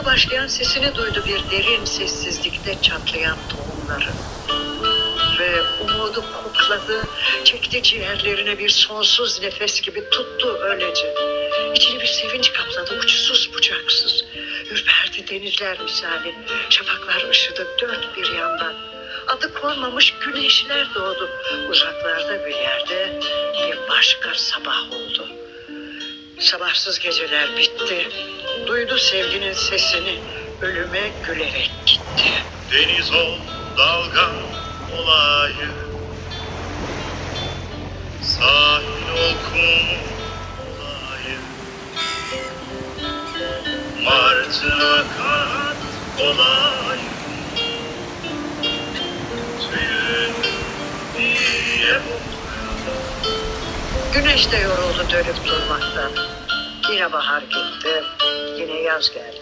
Hayata başlayan sesini duydu bir derin sessizlikte çatlayan tohumların. Ve umudu kokladı, çekti ciğerlerine bir sonsuz nefes gibi tuttu öylece. İçini bir sevinç kapladı uçsuz bucaksız. Ürperdi denizler misali, şafaklar ışıdı dört bir yandan. Adı konmamış güneşler doğdu. Uzaklarda bir yerde bir başka sabah oldu. Sabahsız geceler bitti. Duydu sevginin sesini. Ölüme gülerek gitti. Deniz ol, dalgan olayım Sahil ol, kum olayım Martına kanat olayım Tüyün diye Güneş de yoruldu dönüp durmaktan. Yine bahar gitti. Yine yaz geldi.